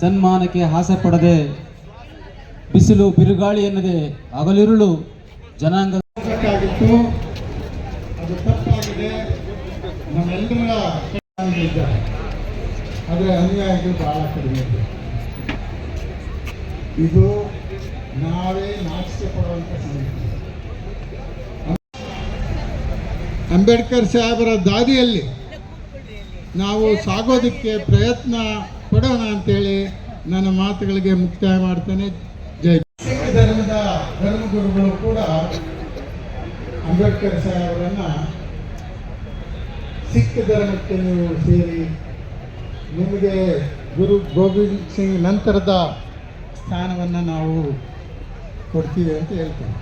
ಸನ್ಮಾನಕ್ಕೆ ಆಸೆ ಪಡದೆ ಬಿಸಿಲು ಬಿರುಗಾಳಿ ಎನ್ನದೆ ಹಗಲಿರುಳು ಜನಾಂಗ ಆದರೆ ಅನ್ಯಾಯಗಳು ಬಹಳ ಕಡಿಮೆ ಇದೆ. ಇದು ನಾವೇ ನಾಚಿಕೆ ಪಡುವಂಥ ಸಂಗತಿ. ಅಂಬೇಡ್ಕರ್ ಸಾಹೇಬರ ದಾರಿಯಲ್ಲಿ ನಾವು ಸಾಗೋದಕ್ಕೆ ಪ್ರಯತ್ನ ಪಡೋಣ ಅಂತೇಳಿ ನನ್ನ ಮಾತುಗಳಿಗೆ ಮುಕ್ತಾಯ ಮಾಡ್ತೇನೆ. ಜೈ ಸಿಖ್ ಧರ್ಮದ ಧರ್ಮಗುರುಗಳು ಕೂಡ ಅಂಬೇಡ್ಕರ್ ಸಾಹೇಬರನ್ನ ಸಿಖ್ ಧರ್ಮಕ್ಕೆ ನೀವು ಸೇರಿ ನಿಮಗೆ ಗುರು ಗೋವಿಂದ್ ಸಿಂಗ್ ನಂತರದ ಸ್ಥಾನವನ್ನು ನಾವು ಕೊಡ್ತೀವಿ ಅಂತ ಹೇಳ್ತೇವೆ.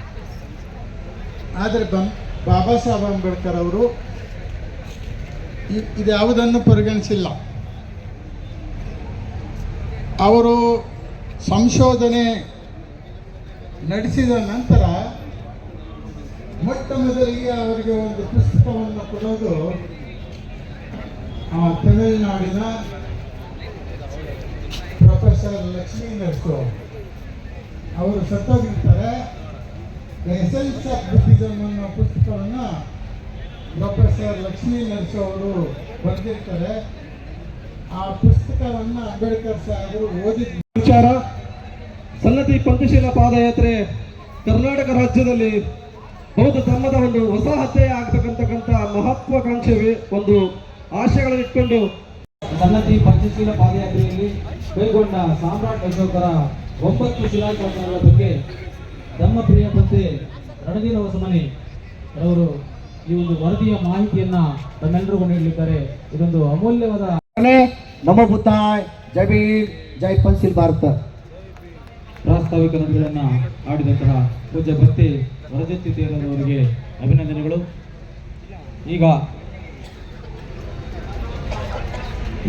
ಆದರೆ ಬಂ, ಬಾಬಾ ಸಾಹೇಬ್ ಅಂಬೇಡ್ಕರ್ ಅವರು ಇದು ಇದ್ಯಾವುದನ್ನು ಪರಿಗಣಿಸಿಲ್ಲ. ಅವರು ಸಂಶೋಧನೆ ನಡೆಸಿದ ನಂತರ ಮೊಟ್ಟ ಮೊದಲಿಗೆ ಅವರಿಗೆ ಒಂದು ಪುಸ್ತಕವನ್ನು ಕೊಡೋದು ಆ, ತಮಿಳುನಾಡಿನ ಪ್ರೊಫೆಸರ್ ಲಕ್ಷ್ಮೀ ನರ್ಸು ಅವರು ಸತ್ತೋಗಿರ್ತಾರೆ. ಎಸೆನ್ಸ್ ಆಫ್ ಬುದ್ಧಿಸಮ್ ಅನ್ನೋ ಪುಸ್ತಕವನ್ನು ಪ್ರೊಫೆಸರ್ ಲಕ್ಷ್ಮೀ ನರ್ಸು ಅವರು ಬರೆದಿರ್ತಾರೆ. ಆ ಪುಸ್ತಕವನ್ನು ಅಂಬೇಡ್ಕರ್ ಸಾಹೇಬರು ಓದಿದ ವಿಚಾರ ಸನ್ನತಿ ಪಂಚಶೀಲ ಪಾದಯಾತ್ರೆ ಕರ್ನಾಟಕ ರಾಜ್ಯದಲ್ಲಿ ಬೌದ್ಧ ಧರ್ಮದ ಒಂದು ಹೊಸ ಹತ್ಯೆ ಆಗ್ತಕ್ಕಂತಕ್ಕಂಥ ಮಹತ್ವಾಕಾಂಕ್ಷೆ ಒಂದು ಆಶಯಗಳನ್ನು ಇಟ್ಕೊಂಡು ಸನ್ನತಿ ಪಂಚಶೀಲ ಪಾದಯಾತ್ರೆಯಲ್ಲಿ ಕೈಗೊಂಡ ಸಾಮ್ರಾಟ್ ಅಶೋಕರ ಒಂಬತ್ತು ಶಿಲಾಶಾಸನಗಳ ಬಗ್ಗೆ ಧರ್ಮಪ್ರಿಯ ಪತ್ತೆ ರಣಧೀರ ಹೊಸಮನಿ ಅವರು ಈ ಒಂದು ವರದಿಯ ಮಾಹಿತಿಯನ್ನ ತಮ್ಮೆಲ್ಲರಿಗೂ ನೀಡಲಿದ್ದಾರೆ. ಇದೊಂದು ಅಮೂಲ್ಯವಾದ ನಮ ಬುದ್ಧಾಯ್ ಜೈ ಭೀಮ್ ಜೈ ಪನ್ಸಿಲ್ ಭಾರತ ಪ್ರಾಸ್ತಾವಿಕ ನಂದಿಗಳನ್ನ ಆಡಿದಂತಹ ಪೂಜ್ಯ ಭಕ್ತಿ ವರದತ್ತಿ ಅವರಿಗೆ ಅಭಿನಂದನೆಗಳು. ಈಗ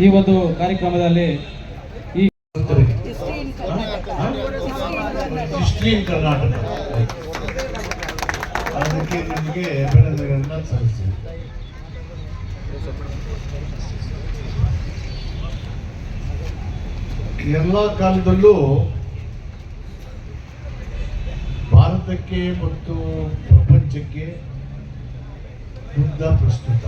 ಈ ಒಂದು ಕಾರ್ಯಕ್ರಮದಲ್ಲಿ ಈ ಕರ್ನಾಟಕ. ಅದಕ್ಕೆ ನಿಮಗೆ ಅಭಿನಂದನೆಗಳನ್ನ ಸಲ್ಲಿಸ್ತೀನಿ. ಎಲ್ಲ ಕಾಲದಲ್ಲೂ ಭಾರತಕ್ಕೆ ಮತ್ತು ಪ್ರಪಂಚಕ್ಕೆ ಬುದ್ಧ ಪ್ರಸ್ತುತ.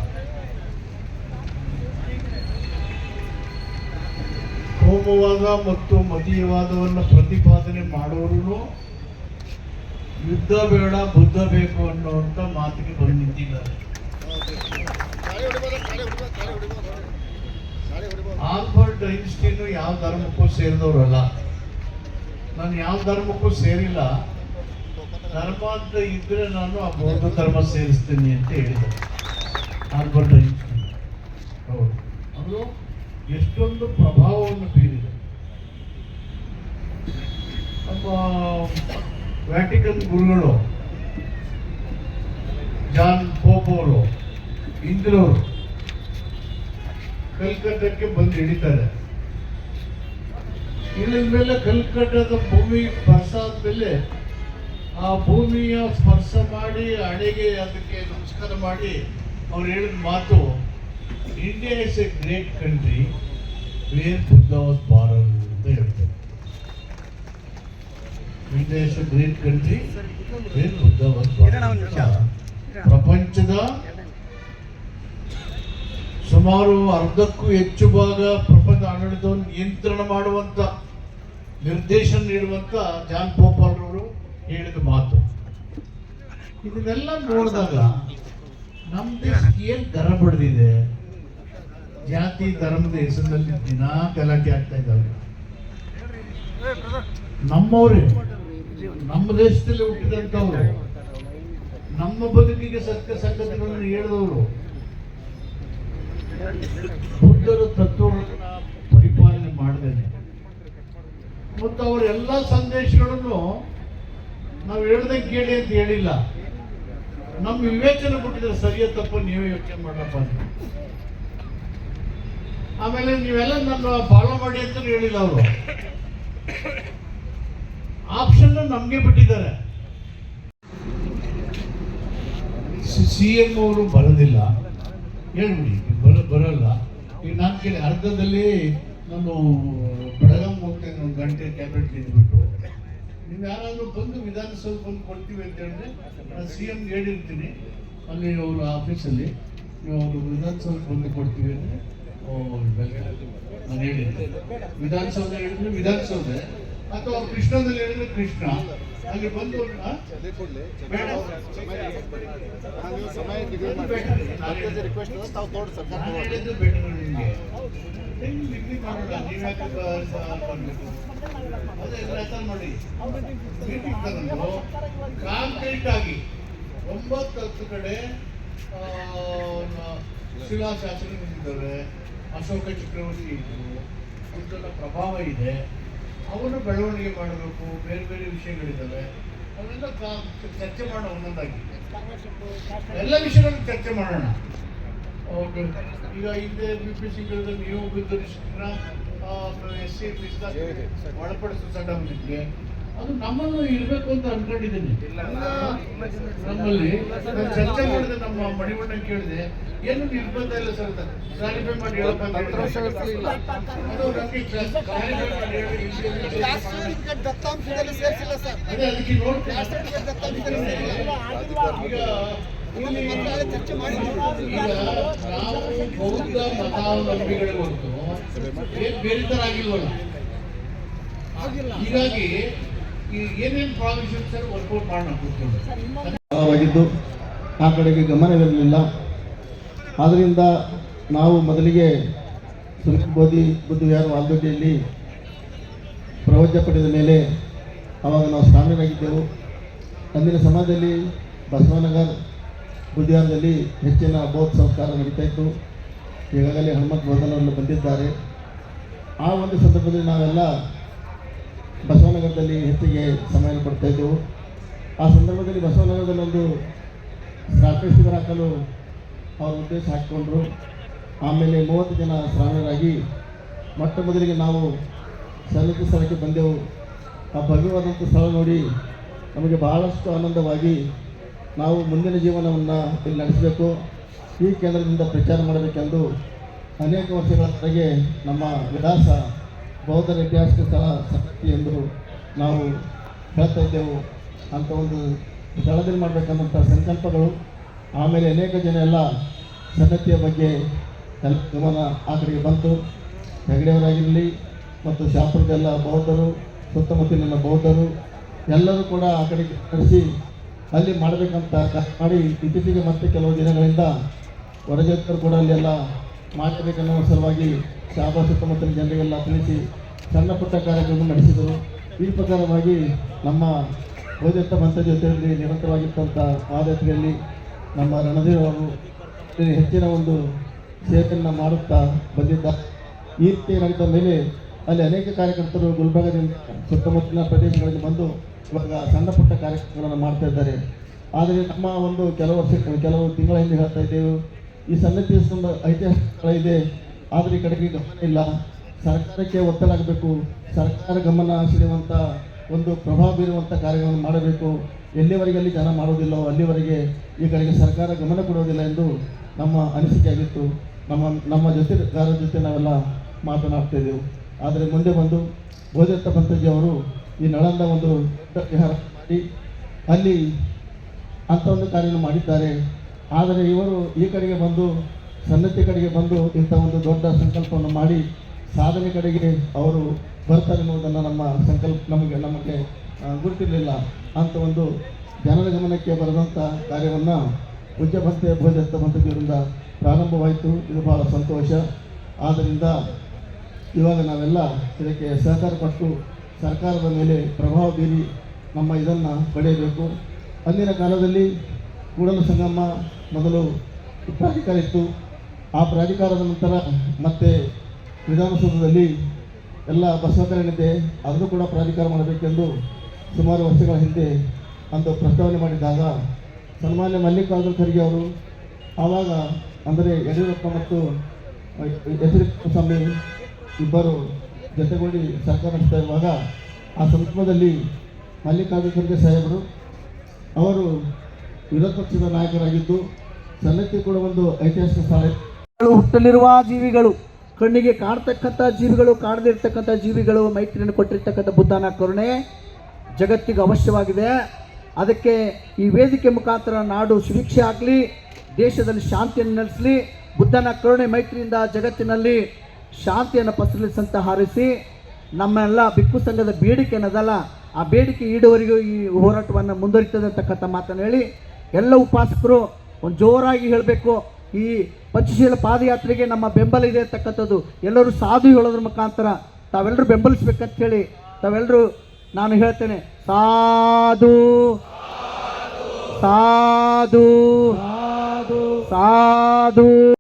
ಹೋಮವಾದ ಮತ್ತು ಮತೀಯವಾದವನ್ನು ಪ್ರತಿಪಾದನೆ ಮಾಡೋರು ಯುದ್ಧ ಬೇಡ, ಬುದ್ಧ ಬೇಕು ಅನ್ನುವಂಥ ಮಾತಿಗೆ ಬಂದು ಆಲ್ಬರ್ಟ್ ಐನ್ಸ್ಟೀನ್ ಯಾವ ಧರ್ಮಕ್ಕೂ ಸೇರಿದವರಲ್ಲ. ನಾನು ಯಾವ ಧರ್ಮಕ್ಕೂ ಸೇರಿಲ್ಲ. ಧರ್ಮ ಅಂತ ಇದ್ರೆ ನಾನು ಆ ಬೌದ್ಧ ಧರ್ಮ ಸೇರಿಸ್ತೀನಿ ಅಂತ ಹೇಳಿದೆ ಆಲ್ಬರ್ಟ್ ಐನ್ಸ್ಟೀನ್. ಹೌದು. ಅದು ಎಷ್ಟೊಂದು ಪ್ರಭಾವವನ್ನು ಬೀರಿದೆ. ನಮ್ಮ ವ್ಯಾಟಿಕನ್ ಗುರುಗಳು, ಜಾನ್ ಪೋಪ್ ಅವರು ಕಲ್ಕಟ್ಟಕ್ಕೆ ಬಂದು ಹಿಡಿತಾರೆ. ಇಲ್ಲಿಂದ ಮೇಲೆ ಕಲ್ಕಟ್ಟದ ಭೂಮಿ ಸ್ಪರ್ಶ ಆದ್ಮೇಲೆ ಆ ಭೂಮಿಯ ಸ್ಪರ್ಶ ಮಾಡಿ ಹಣೆಗೆ ಅದಕ್ಕೆ ನಮಸ್ಕಾರ ಮಾಡಿ ಅವ್ರು ಹೇಳಿದ ಮಾತು India is a great country where Buddha was born ಅಂತ ಹೇಳ್ತಾರೆ. India is a great country where Buddha was ಪ್ರಪಂಚದ ಸುಮಾರು ಅರ್ಧಕ್ಕೂ ಹೆಚ್ಚು ಭಾಗ ಪ್ರಪಂಚ ಆಡಳಿತವನ್ನು ನಿಯಂತ್ರಣ ಮಾಡುವಂತ, ನಿರ್ದೇಶನ ನೀಡುವಂತ ಜಾನ್ ಗೋಪಾಲ್ ಅವರು ಹೇಳಿದ ಮಾತು. ಇದನ್ನೆಲ್ಲ ನೋಡಿದಾಗ ನಮ್ಮ ದೇಶಕ್ಕೆ ಏನು ಗರ ಬಡ್ದಿದೆ? ಜಾತಿ, ಧರ್ಮದ ಹೆಸರಿನಲ್ಲಿ ದಿನಾ ಗಲಾಟೆ ಆಗ್ತಾ ಇದ್ದಾವೆ. ನಮ್ಮವರೇ, ನಮ್ಮ ದೇಶದಲ್ಲಿ ಹುಟ್ಟಿದಂಥವ್ರು, ನಮ್ಮ ಬದುಕಿಗೆ ಸತ್ಯ ಸಂಗತಿಗಳನ್ನು ಹೇಳಿದವರು ಬುದ್ಧರ ತತ್ವಗಳನ್ನ ಪರಿಪಾಲನೆ ಮಾಡಿದ್ದೇನೆ ಮತ್ತು ಅವರ ಎಲ್ಲ ಸಂದೇಶಗಳನ್ನು ನಾವು ಹೇಳ್ದಂಗೆ ಕೇಳಿ ಅಂತ ಹೇಳಿಲ್ಲ. ನಮ್ಮ ವಿವೇಚನೆ ಕೊಟ್ಟಿದ್ರೆ ಸರಿಯ ತಪ್ಪು ನೀವೇ ಯೋಚನೆ ಮಾಡಪ್ಪ ಅಂತ. ಆಮೇಲೆ ನೀವೆಲ್ಲ ನನ್ನ ಫಾಲೋ ಮಾಡಿ ಅಂತ ಹೇಳಿಲ್ಲ ಅವರು. ಆಪ್ಷನ್ ನಮ್ಗೆ ಬಿಟ್ಟಿದ್ದಾರೆ. ಸಿ ಎಂ ಅವರು ಬರೋದಿಲ್ಲ. ಹೇಳ್ಬಿಡಿ ಬರ, ಬರಲ್ಲ. ಈಗ ನಾನು ಕೇಳಿ, ಅರ್ಧದಲ್ಲಿ ನಾನು ಬೆಳಗಾಂ ಹೋಗ್ತೇನೆ ಒಂದು ಗಂಟೆ ಟ್ಯಾಬ್ಲೆಟ್ ತಿಂದ್ಬಿಟ್ಟು ನೀವು ಯಾರಾದರೂ ಬಂದು ವಿಧಾನಸೌಧ ಬಂದು ಕೊಡ್ತೀವಿ ಅಂತ ಹೇಳಿದ್ರೆ ನಾನು ಸಿ ಎಮ್ಗೆ ಹೇಳಿರ್ತೀನಿ. ಅಲ್ಲಿ ಅವರು ಆಫೀಸಲ್ಲಿ ನೀವು ಅವರು ವಿಧಾನಸೌಧ ಬಂದು ಕೊಡ್ತೀವಿ ಅಂದರೆ ನಾನು ಹೇಳಿದ್ದೆ. ವಿಧಾನಸೌಧ ಹೇಳಿದ್ರೆ ವಿಧಾನಸೌಧ. ಅಥವಾ ಕೃಷ್ಣದಲ್ಲಿ ಹೇಳಿದ್ರೆ ಕೃಷ್ಣ. ಅಲ್ಲಿ ಬಂದು? ಬೇಡ. ನಾನು ರಿಕ್ವೆಸ್ಟ್ ಮಾಡಿ ಮೀಟಿಂಗ್ ಕಾಂಕ್ರೀಟ್ ಆಗಿ ಒಂಬತ್ತು ಹತ್ತು ಕಡೆ ಶಿಲಾಶಾಸನಗಳಿದ್ದಾವೆ ಅಶೋಕ ಚಕ್ರವರ್ತಿ ಇದ್ರು. ಪ್ರಭಾವ ಇದೆ. ಅವನ್ನು ಬೆಳವಣಿಗೆ ಮಾಡಬೇಕು ಬೇರೆ ಬೇರೆ ವಿಷಯಗಳಿದ್ದಾವೆ. ಅವೆಲ್ಲ ಚರ್ಚೆ ಮಾಡೋ ಒಂದೊಂದಾಗಿ ಎಲ್ಲ ವಿಷಯಗಳನ್ನು ಚರ್ಚೆ ಮಾಡೋಣ. ಓಕೆ. ಈಗ ಹಿಂದೆ ಬಿ ಪಿ ಸಿಂಗಲ್ ನೀವು ಬಿದ್ದರಿಸಿದ್ರ ಎಸ್ ಸಿ ಒಳಪಡಿಸೋ ಚಟವಳಿಕೆ ಅದು ನಮ್ಮನ್ನು ಇರಬೇಕು ಅಂತ ಅನ್ಕೊಂಡಿದ್ದೀನಿ. ನಮ್ಮಲ್ಲಿ ನಾನು ಚರ್ಚೆ ಮಾಡಿದೆ ನಮ್ಮ ಮಣಿಮಣ್ಣ ಕೇಳಿದೆ ಏನು ನಿರ್ಬಂಧ ಇಲ್ಲ ಸರ್ ಕ್ಲಾರಿಫೈ ಮಾಡಿ ಹೇಳಪ್ಪ. ಅದು ಅದಕ್ಕೆ ಚರ್ಚೆ ನಾವು ಬೌದ್ಧ ಮತಾವಲಂಬಿಗಳ ಹೊರತು ಬೇರೆ ತರ ಆಗಿಲ್ವಲ್ಲ? ಹೀಗಾಗಿ ಆ ಕಡೆಗೆ ಗಮನವಿರಲಿಲ್ಲ ಆದ್ದರಿಂದ ನಾವು ಮೊದಲಿಗೆ ಸುನೀಲ್ ಬೋಧಿ ಬುದ್ಧವಿಹಾರ ವಾಲ್ದೊಡ್ಡಿಯಲ್ಲಿ ಪ್ರವಚನ ಪಡೆದ ಮೇಲೆ ಆವಾಗ ನಾವು ಸ್ಥಾನರಾಗಿದ್ದೆವು ಅಂದಿನ ಸಮಾಜದಲ್ಲಿ ಬಸವನಗರ್ ಬುದ್ಧಿವಾರದಲ್ಲಿ ಹೆಚ್ಚಿನ ಬೌದ್ಧ ಸಂಸ್ಕಾರ ನಡೀತಾ ಇತ್ತು. ಈಗಾಗಲೇ ಹನುಮಂತ ಬೋಧನವರು ಬಂದಿದ್ದಾರೆ. ಆ ಒಂದು ಸಂದರ್ಭದಲ್ಲಿ ನಾವೆಲ್ಲ ಬಸವನಗರದಲ್ಲಿ ಹೆಚ್ಚಿಗೆ ಸಮಯ ಕೊಡ್ತಾ ಇದ್ದೆವು ಆ ಸಂದರ್ಭದಲ್ಲಿ ಬಸವನಗರದಲ್ಲಿ ಒಂದು ರಾತ್ರಿ ಶಿಬಿರ ಹಾಕಲು ಅವ್ರ ಉದ್ದೇಶ ಹಾಕಿಕೊಂಡ್ರು ಆಮೇಲೆ ಮೂವತ್ತು ಜನ ಶ್ರಾವಣರಾಗಿ ಮೊಟ್ಟ ಮೊದಲಿಗೆ ನಾವು ಸನ್ನಿಧಿ ಸ್ಥಳಕ್ಕೆ ಬಂದೆವು. ಆ ಭವ್ಯವಾದಂಥ ಸ್ಥಳ ನೋಡಿ ನಮಗೆ ಬಹಳಷ್ಟು ಆನಂದವಾಗಿ ನಾವು ಮುಂದಿನ ಜೀವನವನ್ನು ಇಲ್ಲಿ ನಡೆಸಬೇಕು. ಈ ಕೇಂದ್ರದಿಂದ ಪ್ರಚಾರ ಮಾಡಬೇಕೆಂದು ಅನೇಕ ವರ್ಷಗಳವರೆಗೆ ನಮ್ಮ ವಿಳಾಸ ಬೌದ್ಧರ ಐತಿಹಾಸಿಕ ಸ್ಥಳ ಸಂಗತಿ ಎಂದು ನಾವು ಹೇಳ್ತಾ ಇದ್ದೆವು. ಅಂತ ಒಂದು ಸ್ಥಳದಲ್ಲಿ ಮಾಡಬೇಕನ್ನೋಂಥ ಸಂಕಲ್ಪಗಳು. ಆಮೇಲೆ ಅನೇಕ ಜನ ಎಲ್ಲ ಸನ್ನತಿಯ ಬಗ್ಗೆ ಗಮನ ಆ ಕಡೆಗೆ ಬಂತು. ಹೆಗಡೆಯವರಾಗಿರಲಿ ಮತ್ತು ಶಾಪುರದೆಲ್ಲ ಬೌದ್ಧರು, ಸುತ್ತಮುತ್ತಲಿನ ಬೌದ್ಧರು ಎಲ್ಲರೂ ಕೂಡ ಆ ಕಡೆಗೆ ಕರೆಸಿ ಅಲ್ಲಿ ಮಾಡಬೇಕಂತ ಮಾಡಿ ಇತ್ತೀಚೆಗೆ ಮತ್ತೆ ಕೆಲವು ದಿನಗಳಿಂದ ಹೊರಜೋತರು ಕೂಡ ಅಲ್ಲೆಲ್ಲ ಮಾಡಬೇಕನ್ನೋ ಸಲುವಾಗಿ ಶಾಬಾ ಸುತ್ತಮುತ್ತಲಿನ ಜನರಿಗೆಲ್ಲ ತಿಳಿಸಿ ಸಣ್ಣ ಪುಟ್ಟ ಕಾರ್ಯಕ್ರಮ ನಡೆಸಿದರು. ಈ ಪ್ರಕಾರವಾಗಿ ನಮ್ಮ ಬೋಧೆತ್ತ ಮಂತ ಜೊತೆಯಲ್ಲಿ ನಿರಂತರವಾಗಿರ್ತಕ್ಕಂಥ ಪಾದಯಾತ್ರೆಯಲ್ಲಿ ನಮ್ಮ ರಣಧೀರ್ ಅವರು ಹೆಚ್ಚಿನ ಒಂದು ಸೇವೆಯನ್ನು ಮಾಡುತ್ತಾ ಬಂದಿದ್ದ ಈ ರೀತಿ ನಡೆದ ಮೇಲೆ ಅಲ್ಲಿ ಅನೇಕ ಕಾರ್ಯಕರ್ತರು ಗುಲ್ಬರ್ಗದಿಂದ ಸುತ್ತಮುತ್ತಲಿನ ಪ್ರದೇಶಗಳಲ್ಲಿ ಬಂದು ಇವಾಗ ಸಣ್ಣ ಪುಟ್ಟ ಕಾರ್ಯಕ್ರಮಗಳನ್ನು ಮಾಡ್ತಾ ಇದ್ದಾರೆ. ಆದರೆ ನಮ್ಮ ಒಂದು ಕೆಲವು ವರ್ಷ, ಕೆಲವು ತಿಂಗಳ ಹಿಂದೆ ಹೇಳ್ತಾ ಇದ್ದೇವೆ, ಈ ಸಣ್ಣ ಐತಿಹಾಸಿಕ ಸ್ಥಳ ಇದೆ. ಆದರೆ ಈ ಕಡೆಗೆ ಗಮನ ಇಲ್ಲ. ಸರ್ಕಾರಕ್ಕೆ ಒತ್ತಲಾಗಬೇಕು, ಸರ್ಕಾರ ಗಮನ ಸೆಳೆಯುವಂಥ ಒಂದು ಪ್ರಭಾವ ಬೀರುವಂಥ ಕಾರ್ಯಗಳನ್ನು ಮಾಡಬೇಕು. ಎಲ್ಲಿವರೆಗೆ ಅಲ್ಲಿ ಜನ ಮಾಡೋದಿಲ್ಲೋ ಅಲ್ಲಿವರೆಗೆ ಈ ಕಡೆಗೆ ಸರ್ಕಾರ ಗಮನ ಕೊಡೋದಿಲ್ಲ ಎಂದು ನಮ್ಮ ಅನಿಸಿಕೆ ಆಗಿತ್ತು. ನಮ್ಮ ನಮ್ಮ ಜೊತೆಗಾರರ ಜೊತೆ ನಾವೆಲ್ಲ ಮಾತನಾಡ್ತಿದ್ದೆವು ಆದರೆ ಮುಂದೆ ಬಂದು ಬೋಧತ್ತ ಪಂಥಜಿ ಅವರು ಈ ನಳಂದ ಒಂದು ವಿಹಾರ ಮಾಡಿ, ಅಲ್ಲಿ ಅಂಥ ಒಂದು ಕಾರ್ಯವನ್ನು ಮಾಡಿದ್ದಾರೆ. ಆದರೆ ಇವರು ಈ ಕಡೆಗೆ ಬಂದು ಸನ್ನತಿ ಕಡೆಗೆ ಬಂದು ಇಂಥ ಒಂದು ದೊಡ್ಡ ಸಂಕಲ್ಪವನ್ನು ಮಾಡಿ ಸಾಧನೆ ಕಡೆಗೆ ಅವರು ಬರ್ತಾರೆ ಅನ್ನೋದನ್ನು ನಮ್ಮ ಸಂಕಲ್ಪ ನಮಗೆ ನಮಗೆ ಗೊತ್ತಿರಲಿಲ್ಲ ಅಂತ ಒಂದು ಜನರ ಗಮನಕ್ಕೆ ಬರೆದಂಥ ಕಾರ್ಯವನ್ನು ಪೂಜ್ಯ ಭಕ್ತ ಭೋಜತ್ತ ಭಕ್ತರಿಂದ ಪ್ರಾರಂಭವಾಯಿತು. ಇದು ಬಹಳ ಸಂತೋಷ. ಆದ್ದರಿಂದ ಇವಾಗ ನಾವೆಲ್ಲ ಇದಕ್ಕೆ ಸಹಕಾರ ಕೊಟ್ಟು ಸರ್ಕಾರದ ಮೇಲೆ ಪ್ರಭಾವ ಬೀರಿ ನಮ್ಮ ಇದನ್ನು ಪಡೆಯಬೇಕು. ಅಂದಿನ ಕಾಲದಲ್ಲಿ ಕೂಡಲ ಸಂಗಮ ಮೊದಲು ಪ್ರಾಧಿಕಾರ ಇತ್ತು. ಆ ಪ್ರಾಧಿಕಾರದ ನಂತರ ಮತ್ತೆ ವಿಧಾನಸೌಧದಲ್ಲಿ ಎಲ್ಲ ಬಸವಕರಣೆ ಅದನ್ನು ಕೂಡ ಪ್ರಾಧಿಕಾರ ಮಾಡಬೇಕೆಂದು ಸುಮಾರು ವರ್ಷಗಳ ಹಿಂದೆ ಒಂದು ಪ್ರಸ್ತಾವನೆ ಮಾಡಿದಾಗ ಸನ್ಮಾನ್ಯ ಮಲ್ಲಿಕಾರ್ಜುನ ಖರ್ಗೆ ಅವರು ಆವಾಗ ಅಂದರೆ ಯಡಿಯೂರಪ್ಪ ಮತ್ತು ಎಚ್ ಕುಮಾರಸ್ವಾಮಿ ಇಬ್ಬರು ಜೊತೆಗೂಡಿ ಸರ್ಕಾರ ನಡೆಸ್ತಾ ಇರುವಾಗ ಆ ಸಂದರ್ಭದಲ್ಲಿ ಮಲ್ಲಿಕಾರ್ಜುನ ಖರ್ಗೆ ಸಾಹೇಬರು ಅವರು ವಿರೋಧ ಪಕ್ಷದ ನಾಯಕರಾಗಿದ್ದು ಸನ್ನಕ್ಕೆ ಕೂಡ ಒಂದು ಐತಿಹಾಸಿಕ ಸ್ಥಳ ಹುಟ್ಟಲಿರುವ ಜೀವಿಗಳು. ಕಣ್ಣಿಗೆ ಕಾಣ್ತಕ್ಕಂಥ ಜೀವಿಗಳು, ಕಾಣದಿರ್ತಕ್ಕಂಥ ಜೀವಿಗಳು, ಮೈತ್ರಿಯನ್ನು ಕೊಟ್ಟಿರ್ತಕ್ಕಂಥ ಬುದ್ಧನ ಕರುಣೆ ಜಗತ್ತಿಗೆ ಅವಶ್ಯವಾಗಿದೆ. ಅದಕ್ಕೆ ಈ ವೇದಿಕೆ ಮುಖಾಂತರ ನಾಡು ಸುಭಿಕ್ಷೆ ಆಗಲಿ, ದೇಶದಲ್ಲಿ ಶಾಂತಿಯನ್ನು ನೆಲೆಸಲಿ, ಬುದ್ಧನ ಕರುಣೆ ಮೈತ್ರಿಯಿಂದ ಜಗತ್ತಿನಲ್ಲಿ ಶಾಂತಿಯನ್ನು ಪಸರಿಸಂತ ಹಾರಿಸಿ, ನಮ್ಮೆಲ್ಲ ಬಿಕ್ಕು ಸಂಘದ ಬೇಡಿಕೆ ಅನ್ನೋದಲ್ಲ, ಆ ಬೇಡಿಕೆ ಈಡುವರೆಗೂ ಈ ಹೋರಾಟವನ್ನು ಮುಂದುವರಿತದೆ ಅಂತಕ್ಕಂಥ ಮಾತನ್ನು ಹೇಳಿ, ಎಲ್ಲ ಉಪಾಸಕರು ಒಂದು ಜೋರಾಗಿ ಹೇಳಬೇಕು. ಈ ಪಂಚಶೀಲ ಪಾದಯಾತ್ರೆಗೆ ನಮ್ಮ ಬೆಂಬಲ ಇದೆ ಅಂತಕ್ಕಂಥದ್ದು. ಎಲ್ಲರೂ ಸಾಧು ಹೇಳೋದ್ರ ಮುಖಾಂತರ ತಾವೆಲ್ಲರೂ ಬೆಂಬಲಿಸ್ಬೇಕಂತ ಹೇಳಿ ತಾವೆಲ್ಲರೂ ನಾನು ಹೇಳ್ತೇನೆ ಸಾಧು ಸಾಧು ಸಾಧು ಸಾಧು.